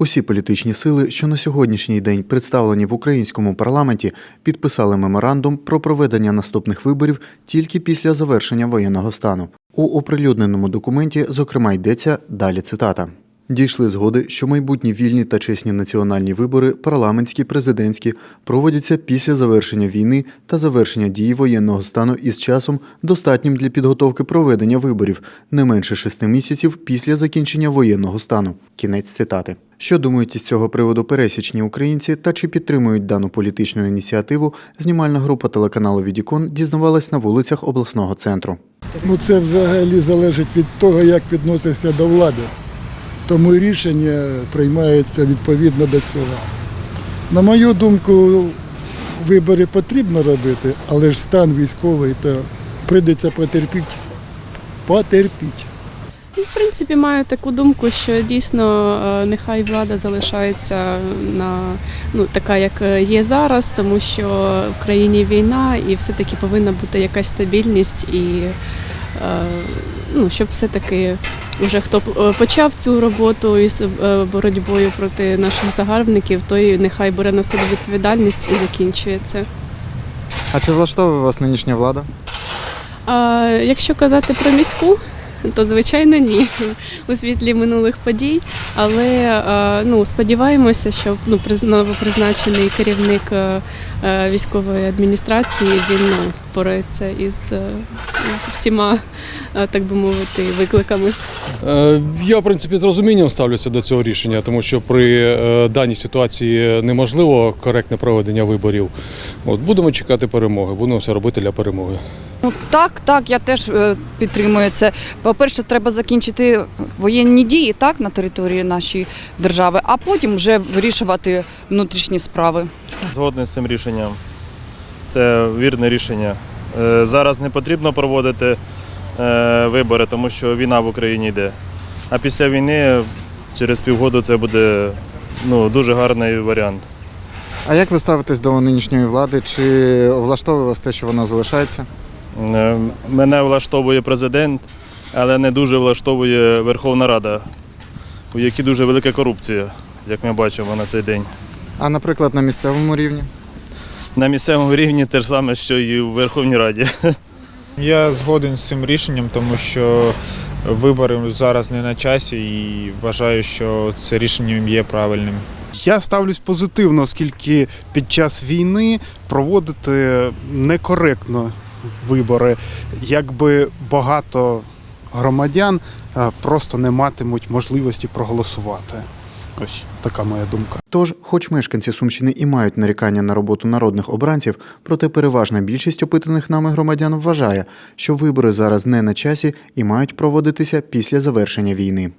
Усі політичні сили, що на сьогоднішній день представлені в українському парламенті, підписали меморандум про проведення наступних виборів тільки після завершення воєнного стану. У оприлюдненому документі, зокрема, йдеться далі цитата. Дійшли згоди, що майбутні вільні та чесні національні вибори, парламентські, президентські, проводяться після завершення війни та завершення дії воєнного стану із часом, достатнім для підготовки проведення виборів, не менше шести місяців після закінчення воєнного стану. Кінець цитати. Що думають із цього приводу пересічні українці та чи підтримують дану політичну ініціативу? Знімальна група телеканалу Відікон дізнавалась на вулицях обласного центру. Ну це взагалі залежить від того, як відносишся до влади. Тому і рішення приймається відповідно до цього. На мою думку, вибори потрібно робити, але ж стан військовий, то прийдеться потерпіти. Потерпіть. Ну, В принципі, маю таку думку, що дійсно е, нехай влада залишається на ну така, як е, є зараз, тому що в країні війна, і все-таки повинна бути якась стабільність, і е, ну, щоб все-таки вже хто е, почав цю роботу із е, боротьбою проти наших загарбників, той нехай бере на себе відповідальність і закінчує це. А чи влаштовує вас нинішня влада? А якщо казати про міську, то звичайно ні у світлі минулих подій. Але е, ну сподіваємося, що ну новопризначений керівник е, е, військової адміністрації він ну, впорається із всіма, так би мовити, викликами. Я, в принципі, з розумінням ставлюся до цього рішення, тому що при даній ситуації неможливо коректне проведення виборів. От будемо чекати перемоги, будемо все робити для перемоги. Ну, так, так, я теж е, підтримую це. По-перше, треба закінчити воєнні дії так, на території нашої держави, а потім вже вирішувати внутрішні справи. Згодний з цим рішенням. Це вірне рішення. Е, Зараз не потрібно проводити е, вибори, тому що війна в Україні йде. А після війни через півгоду це буде ну, дуже гарний варіант. А як ви ставитесь до нинішньої влади? Чи влаштовує вас те, що вона залишається? Е, Мене влаштовує президент, але не дуже влаштовує Верховна Рада, у якій дуже велика корупція, як ми бачимо на цей день. А наприклад, на місцевому рівні? На місцевому рівні те ж саме, що і в Верховній Раді. Я згоден з цим рішенням, тому що вибори зараз не на часі і вважаю, що це рішення є правильним. Я ставлюсь позитивно, оскільки під час війни проводити некоректно вибори, якби багато громадян е, просто не матимуть можливості проголосувати. Ось така моя думка. Тож, хоч мешканці Сумщини і мають нарікання на роботу народних обранців, проте переважна більшість опитаних нами громадян вважає, що вибори зараз не на часі і мають проводитися після завершення війни.